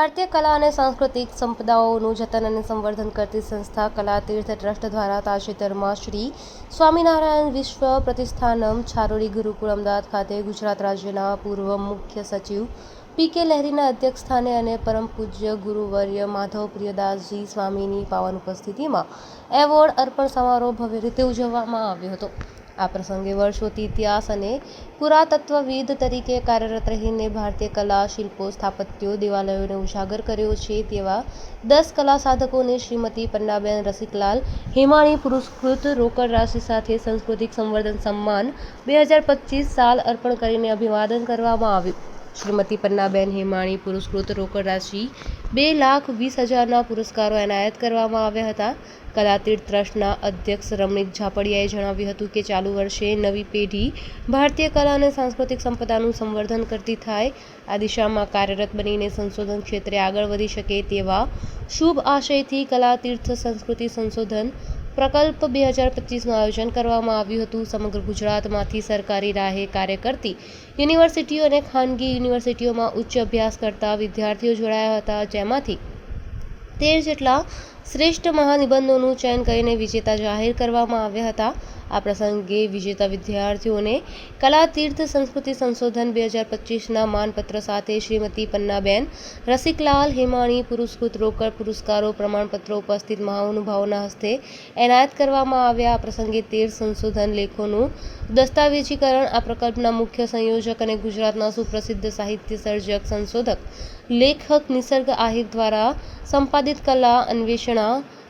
ભારતીય કલા અને સાંસ્કૃતિક સંપદાઓનું જતન અને સંવર્ધન કરતી સંસ્થા કલા તીર્થ ટ્રસ્ટ દ્વારા તાજેતરમાં શ્રી સ્વામિનારાયણ વિશ્વ પ્રતિષ્ઠાનમ છારોડી ગુરુકુળ અમદાવાદ ખાતે ગુજરાત રાજ્યના પૂર્વ મુખ્ય સચિવ પી કે લહેરીના અધ્યક્ષસ્થાને અને પરમ પૂજ્ય ગુરુવર્ય માધવ પ્રિયદાસજી સ્વામીની પાવન ઉપસ્થિતિમાં એવોર્ડ અર્પણ સમારોહ ભવ્ય રીતે ઉજવવામાં આવ્યો હતો. આ પ્રસંગે વર્ષોથી ઇતિહાસ અને પુરાતત્વવિદ તરીકે કાર્યરત રહીને ભારતીય કલા, શિલ્પો, સ્થાપત્યો, દેવાલયોને ઉજાગર કર્યો છે તેવા દસ કલા સાધકોને શ્રીમતી પન્નાબેન રસિકલાલ હેમાણી પુરસ્કૃત રોકડ રાશિ સાથે સાંસ્કૃતિક સંવર્ધન સન્માન બે હજાર પચીસ સાલ અર્પણ કરીને અભિવાદન કરવામાં આવ્યું. શ્રીમતી પન્નાબેન હેમાણી, પુરસ્કૃત રોકડ રાશિ, બે લાખ વીસ હજારના પુરસ્કારો એનાયત કરવામાં આવ્યા હતા. કલાતીર્થ ટ્રસ્ટના અધ્યક્ષ રમણીક ઝાપડિયાએ જણાવ્યું હતું કે ચાલુ વર્ષે નવી પેઢી ભારતીય કલા અને સાંસ્કૃતિક સંપદાનું સંવર્ધન કરતી થાય, આ દિશામાં કાર્યરત બનીને સંશોધન ક્ષેત્રે આગળ વધી શકે તેવા શુભ આશયથી કલાતીર્થ સંસ્કૃતિ સંશોધન પ્રકલ્પ બે હજાર પચીસનું આયોજન કરવામાં આવ્યું હતું. સમગ્ર ગુજરાતમાંથી સરકારી રાહે કાર્ય કરતી યુનિવર્સિટીઓ અને ખાનગી યુનિવર્સિટીઓમાં ઉચ્ચ અભ્યાસ કરતા વિદ્યાર્થીઓ જોડાયા હતા. જેમાંથી તેર જેટલા શ્રેષ્ઠ મહાનિબંધોનું ચયન કરીને વિજેતા જાહેર કરવામાં આવ્યા હતા. આ પ્રસંગે વિજેતા વિદ્યાર્થીઓને કલા, તીર્થ, સંસ્કૃતિ સંશોધન બે હજાર પચીસના માનપત્ર સાથે શ્રીમતી પન્નાબેન, રસિકલાલ હેમાણી, પુરસ્કૃત રોકડ પુરસ્કારો, પ્રમાણપત્રો ઉપસ્થિત મહાનુભાવોના હસ્તે એનાયત કરવામાં આવ્યા. આ પ્રસંગે તેર સંશોધન લેખોનું દસ્તાવેજીકરણ, આ પ્રકલ્પના મુખ્ય સંયોજક અને ગુજરાતના સુપ્રસિદ્ધ સાહિત્ય સર્જક, સંશોધક, લેખક નિસર્ગ આહિર દ્વારા સંપાદિત કલા અન્વેષણા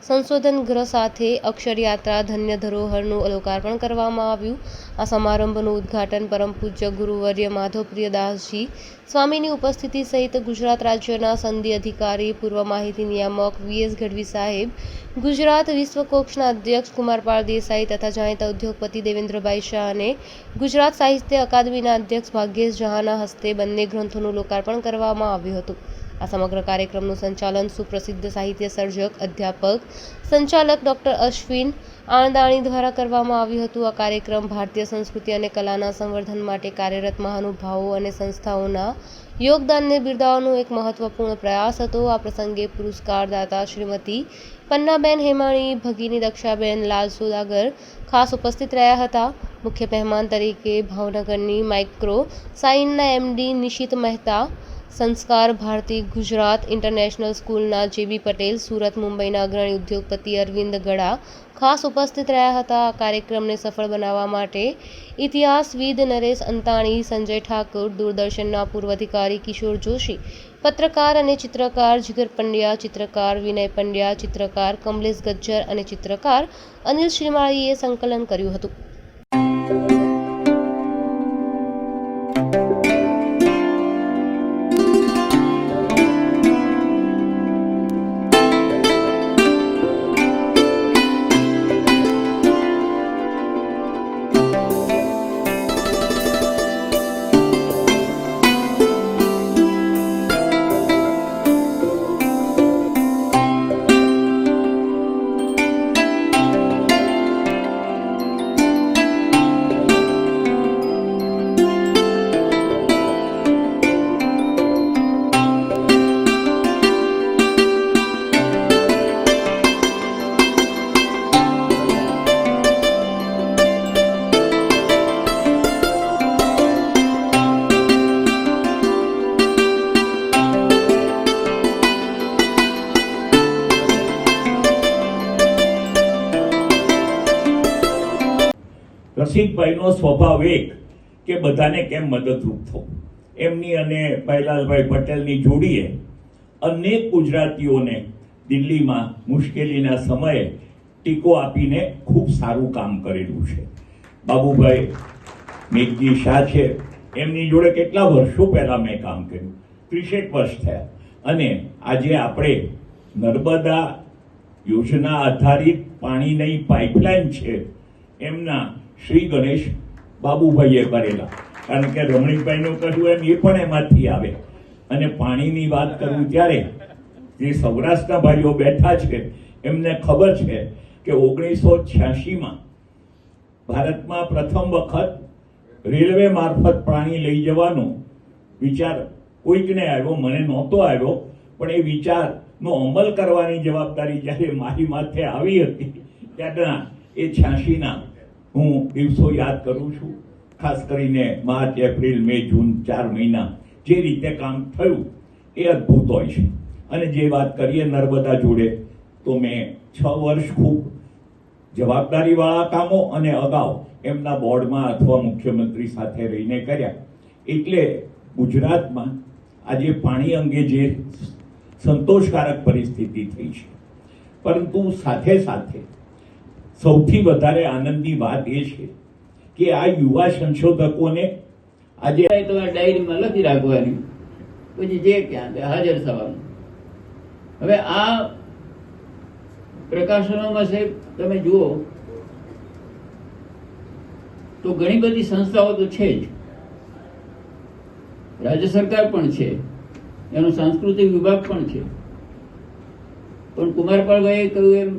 સંશોધન ગ્રહ સાથે અક્ષરયાત્રા ધન્ય ધરોહરનું લોકાર્પણ કરવામાં આવ્યું. આ સમારંભનું ઉદ્ઘાટન પરમ પૂજ્ય ગુરુવર્ય માધવ પ્રિયદાસજી સ્વામીની ઉપસ્થિતિ સહિત ગુજરાત રાજ્યના સંધિ અધિકારી, પૂર્વ માહિતી નિયામક વીએસ ગઢવી સાહેબ, ગુજરાત વિશ્વકોક્ષના અધ્યક્ષ કુમારપાળ દેસાઈ તથા જાણીતા ઉદ્યોગપતિ દેવેન્દ્રભાઈ શાહ અને ગુજરાત સાહિત્ય અકાદમીના અધ્યક્ષ ભાગ્યેશ જહાના હસ્તે બંને ગ્રંથોનું લોકાર્પણ કરવામાં આવ્યું હતું. આ સમગ્ર કાર્યક્રમનું સંચાલન સુપ્રસિદ્ધ સાહિત્ય સર્જક, અધ્યાપક, સંચાલક ડૉક્ટર અશ્વિન આણદાણી દ્વારા કરવામાં આવ્યું હતું. આ કાર્યક્રમ ભારતીય સંસ્કૃતિ અને કલાના સંવર્ધન માટે કાર્યરત મહાનુભાવો અને સંસ્થાઓના યોગદાનને બિરદાવવાનો એક મહત્વપૂર્ણ પ્રયાસ હતો. આ પ્રસંગે પુરસ્કારદાતા શ્રીમતી પન્નાબેન હેમાણી, ભગીની દક્ષાબેન, લાલ સોદાગર ખાસ ઉપસ્થિત રહ્યા હતા. મુખ્ય મહેમાન તરીકે ભાવનગરની માઇક્રો સાઇનના એમડી નિશિત મહેતા સંસ્કાર ભારતી ગુજરાત ઇન્ટરનેશનલ સ્કૂલના જેબી પટેલ, સુરત મુંબઈના અગ્રણી ઉદ્યોગપતિ અરવિંદ ગડા ખાસ ઉપસ્થિત રહ્યા હતા આ કાર્યક્રમને સફળ બનાવવા માટે. ઇતિહાસવિદ નરેશ અંતાણી, સંજય ઠાકુર, દૂરદર્શનના પૂર્વ અધિકારી કિશોર જોશી, પત્રકાર અને ચિત્રકાર જીગર પંડ્યા, ચિત્રકાર વિનય પંડ્યા, ચિત્રકાર કમલેશ ગજ્જર અને ચિત્રકાર અનિલ શ્રીમાળીએ સંકલન કર્યું હતું. રસિકભાઈનો સ્વભાવ એક કે બધાને કેમ મદદરૂપ થવું એમની અને પૈલાલભાઈ પટેલની જોડીએ અનેક ગુજરાતીઓને દિલ્હીમાં મુશ્કેલીના સમયે ટીકો આપીને ખૂબ સારું કામ કરેલું છે. બાબુભાઈ મેઘજી શાહ છે. એમની જોડે કેટલા વર્ષો પહેલાં મેં કામ કર્યું? ત્રીસેક વર્ષ થયા. અને આજે આપણે નર્મદા યોજના આધારિત પાણીની પાઇપલાઇન છે. એમના શ્રી ગણેશ બાબુભાઈએ કરેલા. કારણ કે રમણીકભાઈનું કહ્યું એમ એ પણ એમાંથી આવે. અને પાણીની વાત કરું ત્યારે જે સૌરાષ્ટ્રના ભાઈઓ બેઠા છે, એમને ખબર છે કે ઓગણીસો છ્યાસીમાં ભારતમાં પ્રથમ વખત રેલવે મારફત પાણી લઈ જવાનો વિચાર કોઈકને આવ્યો, મને નહોતો આવ્યો, પણ એ વિચારનો અમલ કરવાની જવાબદારી જ્યારે મારી માથે આવી હતી ત્યારના એ છ્યાસીના હું દિવસો યાદ કરું છું. ખાસ કરીને માર્ચ, એપ્રિલ, મે, જૂન ચાર મહિના જે રીતે કામ થયું એ અદ્ભુત હોય છે. અને જે વાત કરીએ નર્મદા જોડે, તો મેં છ વર્ષ ખૂબ જવાબદારીવાળા કામો અને અગાઉ એમના બોર્ડમાં અથવા મુખ્યમંત્રી સાથે રહીને કર્યા. એટલે ગુજરાતમાં આજે પાણી અંગે જે સંતોષકારક પરિસ્થિતિ થઈ છે. પરંતુ સાથે સાથે સૌથી વધારે આનંદની વાત એ છે કે આ યુવા સંશોધકોને આજે ડાયરીમાં લખી રાખવાની. પછી જે ક્યાં હાજર થવાનું. હવે આ પ્રકાશનોમાં સાહેબ, તમે જુઓ, તો ઘણી બધી સંસ્થાઓ તો છે જ. રાજ્ય સરકાર પણ છે, એનો સાંસ્કૃતિક વિભાગ પણ છે. પણ કુમારપાળભાઈએ કહ્યું એમ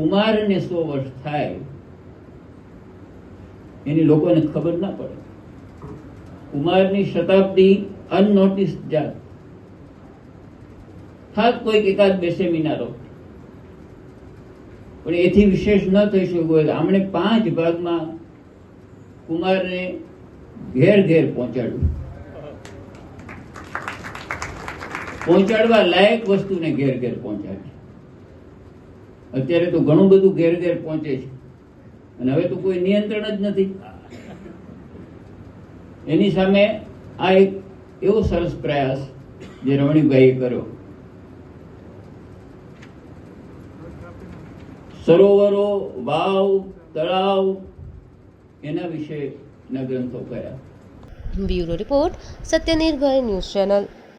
કુમારને સો વર્ષ થાય, એની લોકોને ખબર ના પડે. કુમારની શતાબ્દી અનનોટિસ જાત. થાક કોઈક એકાદ બે સેમિનારો પણ એથી વિશેષ ન થઈ શક્યું આમણે પાંચ ભાગમાં કુમારને ઘેર ઘેર પહોંચાડ્યું પહોંચાડવા લાયક વસ્તુને ઘેર ઘેર પહોંચાડી અત્યારે તો ઘણું બધું ઘેર ઘેર પહોંચે છે. અને હવે તો કોઈ નિયંત્રણ જ નથી. એની સામે આ એક એવો સરસ પ્રયાસ જે રમણીભાઈએ કર્યો. સરોવરો, વાવ, તળાવ એના વિશેના ગ્રંથો કર્યા. Bureau report, Satyanirbhay news channel.